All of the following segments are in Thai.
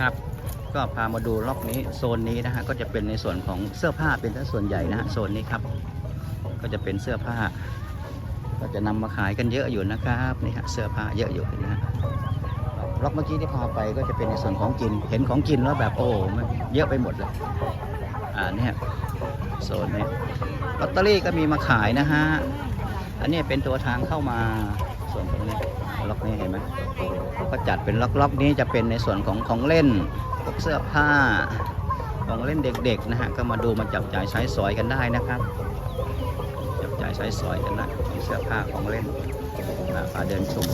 ครับ ก็พามาดูล็อกนี้โซนนี้นะฮะก็จะเป็นในส่วนของเสื้อผ้าเป็นส่วนใหญ่นะฮะโซนนี้ครับ ก็จะเป็นเสื้อผ้า ก็จะนำมาขายกันเยอะอยู่นะครับนี่ฮะเสื้อผ้าเยอะอยู่นะฮะล็อกเมื่อกี้ที่พาไปก็จะเป็นในส่วนของกินเห็นของกินแล้วแบบโอ้มันเยอะไปหมดเลยอ่าเนี่ยโซนนี้ลอตเตอรี่ก็มีมาขายนะฮะอันนี้เป็นตัวทางเข้ามา ส่วนตรงนี้ล็อกนี้เห็นไหมก็จัดเป็นล็อกล็อกนี้จะเป็นในส่วนของของเล่นพวกเสื้อผ้าของเล่นเด็กๆนะฮะก็มาดูมาจับจ่ายใช้สอยกันได้นะครับ จับจ่ายใช้สอยกันนะมีเสื้อผ้าของเล่นนะพาเดินชม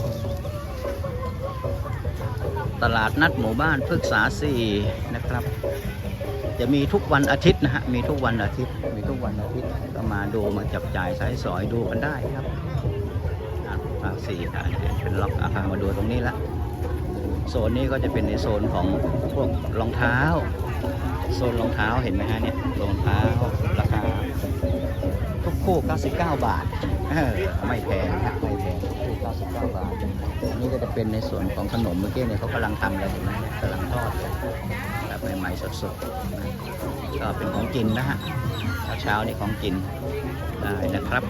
ตลาดนัดหมู่บ้านพฤกษาสี่นะครับ จะมีทุกวันอาทิตย์นะฮะมีทุกวันอาทิตย์มีทุกวันอาทิตย์ก็มาดูมาจับจ่ายใช้สอยดูกันได้ครับ ภาคสี่อะเป็นล็อกอาคารมาดูตรงนี้ละโซนนี้ก็จะเป็นในโซนของพวกรองเท้า โซนรองเท้าเห็นไหมฮะเนี่ยรองเท้าราคาทุกคู่ 99 บาทไม่แพงนะไม่แพงคู่ 99 บาทอันนี้ก็จะเป็นในส่วนของขนมเมื่อกี้เนี่ยเขากำลังทำกันเห็นไหมกำลังทอดแบบใหม่ๆสดๆก็เป็นของกินนะฮะเช้านี่ของกินได้นะครับ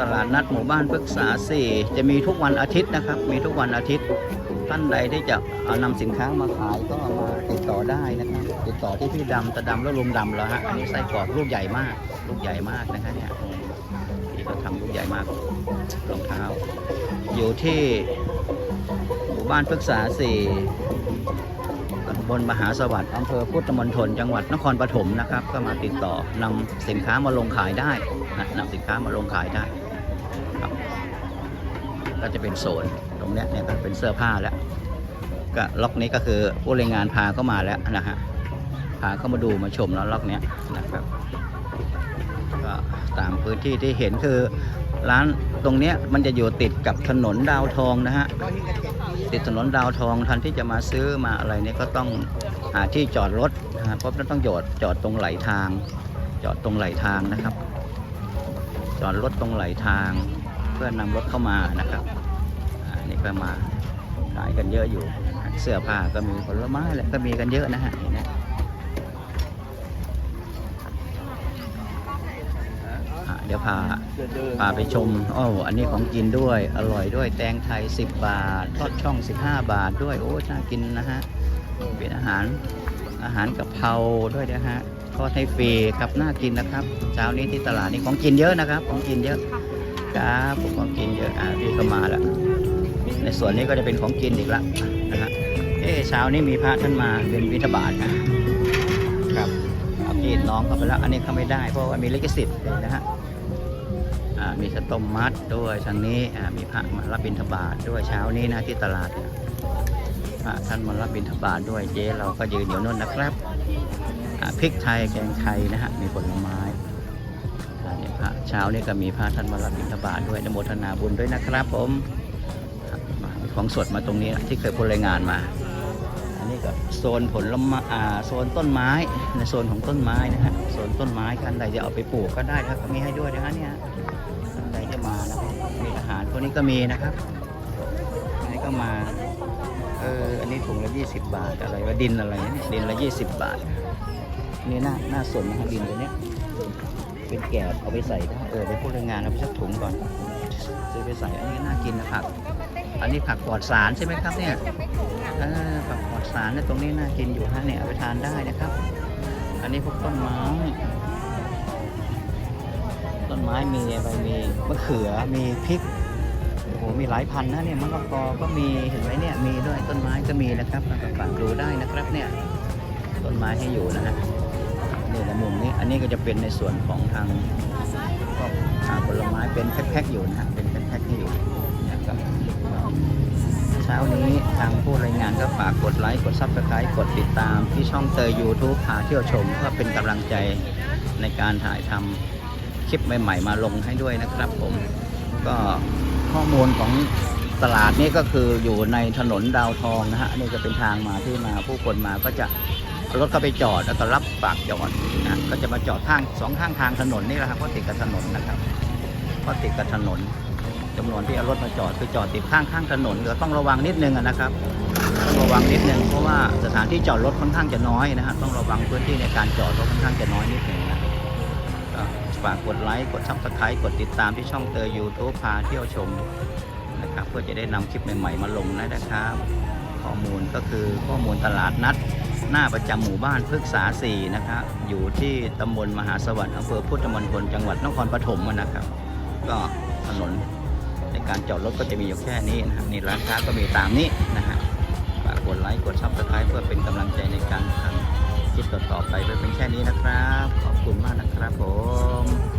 ตลาดนัดหมู่บ้านพฤกษาสี่จะมีทุกวันอาทิตย์นะครับ มีทุกวันอาทิตย์ ท่านใดที่จะเอานำสินค้ามาขายก็มาติดต่อได้นะครับติดต่อที่พี่ดำตะดำแล้วลุงดำแล้วฮะอันนี้ไส้กรอกลูกใหญ่มาก ลูกใหญ่มากนะฮะเนี่ยที่เขาทำลูกใหญ่มากรองเท้า อยู่ที่หมู่บ้านพฤกษาสี่ บลมหาสวัสดิ์อำเภอพุทธมณฑลจังหวัดนครปฐมนะครับ ก็มาติดต่อนำสินค้ามาลงขายได้นะนำสินค้ามาลงขายได้ครับก็จะเป็นโซนตรงนี้เนี่ยก็เป็นเสื้อผ้าแล้วก็ล็อกนี้ก็คือผู้รายงานพาเข้ามาแล้วนะฮะพาเข้ามาดูมาชมแล้วล็อกเนี้ยนะครับก็ตามพื้นที่ที่เห็นคือ ร้านตรงเนี้ยมันจะอยู่ติดกับถนนดาวทองนะฮะติดถนนดาวทองทันที่จะมาซื้อมาอะไรเนี่ยก็ต้องหาที่จอดรถนะฮะเพราะมันต้องจอดจอดตรงไหลทาง จอดตรงไหลทางนะครับ จอดรถตรงไหลทาง เพื่อนำรถเข้ามานะครับอันนี้ก็มาขายกันเยอะอยู่ เสื้อผ้าก็มีผลไม้แหละก็มีกันเยอะนะฮะเห็นไหม ดี๋ยวพาพาไปชมอ้ออันนี้ของกินด้วย อร่อยด้วย แตงไทย 10 บาท ทอดช่อง 15 บาทด้วย โอ้น่ากินนะฮะ เป็นอาหารอาหารกับเพราด้วยนะฮะ ทอดให้ฟรีครับ น่ากินนะครับ เช้านี้ที่ตลาดนี้ของกินเยอะนะครับ ของกินเยอะ ครับผมของกินเยอะ อ่าพี่ก็มาแล้ว ในส่วนนี้ก็จะเป็นของกินอีกละนะฮะ เอ๊ะเช้านี้มีพระท่านมาเป็นวิทบาทนะครับเอาพี่น้องเข้าไปแล้ว อันนี้เข้าไม่ได้เพราะว่ามีลิขสิทธิ์นะฮะอ่า มีสตมมัดด้วยทางนี้มีพระมารับบิณฑบาตด้วยเช้านี้นะที่ตลาดพระท่านมารับบิณฑบาตด้วยเจ๊เราก็ยืนอยู่นู่นนะครับพริกไทยแกงไทยนะฮะมีผลไม้อันนี้พระเช้านี่ก็มีพระท่านมารับบิณฑบาตด้วยนโมทนาบุญด้วยนะครับผมมามีของสดมาตรงนี้ที่เคยพูดรายงานมาอันนี้ก็โซนผลไม้อ่าโซนต้นไม้ในโซนของต้นไม้นะฮะโซนต้นไม้ท่านใดจะเอาไปปลูกก็ได้ครับมีให้ด้วยนะฮะเนี่ย นี้ก็มีนะครับอันนี้ก็มา เออ อันนี้ถุงละ20บาทอะไรว่าดินอะไรเนี่ยดินละ20บบาท นี่น่าน่าสนนะฮะดินตัวเนี้ย เป็นแกบเอาไปใส่ได้เออไปพูดรายงานเอาไปสักถุงก่อนซื้อไปใส่อันนี้น่ากินนะผักอันนี้ผักปลอดสารใช่ไหมครับเนี่ยผักปลอดสารเนี่ยตรงนี้น่ากินอยู่ฮะเนี่ยเอาไปทานได้นะครับ อันนี้พวกต้นไม้ต้นไม้มีอะไรมีมะเขือมีพริก โอ้โหมีหลายพันนะเนี่ยมะละกอก็มีเห็นไหมเนี่ยมีด้วยต้นไม้ก็มีนะครับฝากดูได้นะครับเนี่ยต้นไม้ให้อยู่นะฮะนี่ละมุมนี้อันนี้ก็จะเป็นในส่วนของทางก็หาผลไม้เป็นแพ็คๆอยู่นะฮะเป็นแพ็คๆให้อยู่นะครับเช้านี้ทางผู้รายงานก็ฝากกดไลค์กดซับสไครต์กดติดตามที่ช่องเตยยูทูบพาเที่ยวชมเพื่อเป็นกำลังใจในการถ่ายทำคลิปใหม่ ๆ มาลงให้ด้วยนะครับผมก็ ข้อมูลของตลาดนี้ก็คืออยู่ในถนนดาวทองนะฮะนี่จะเป็นทางมาที่มาผู้คนมาก็จะรถก็ไปจอดแล้วก็รับฝากจอดนะก็จะมาจอดข้างสองข้างทางถนนนี่แหละครับเพราะติดกับถนนนะครับเพราะติดกับถนนจำนวนที่เอารถมาจอดคือจอดติดข้างข้างถนนก็ต้องระวังนิดนึงนะครับต้องระวังนิดนึงเพราะว่าสถานที่จอดรถค่อนข้างจะน้อยนะฮะต้องระวังพื้นที่ในการจอดรถค่อนข้างจะน้อยนิดนึงนะ ฝากกดไลค์ กดซับสไครต์กดติดตามที่ช่องเตอร์ยูทูบพาเที่ยวชมนะครับ เพื่อจะได้นำคลิปใหม่ๆมาลงนะครับ ข้อมูลก็คือข้อมูลตลาดนัด หน้าประจำหมู่บ้านพฤกษาสี่นะครับอยู่ที่ตำบลมหาสวัสดิ์อำเภอพุทธมณฑลจังหวัดนครปฐมนะครับ ก็ถนนในการจอดรถก็จะมีอยู่แค่นี้นะฮะนี่ร้านค้าก็มีตามนี้นะฮะฝากกดไลค์กดซับสไครต์เพื่อเป็นกำลังใจในการทำคลิปต่อๆไปไปเป็นแค่นี้นะครับ ขอบคุณมากนะครับผม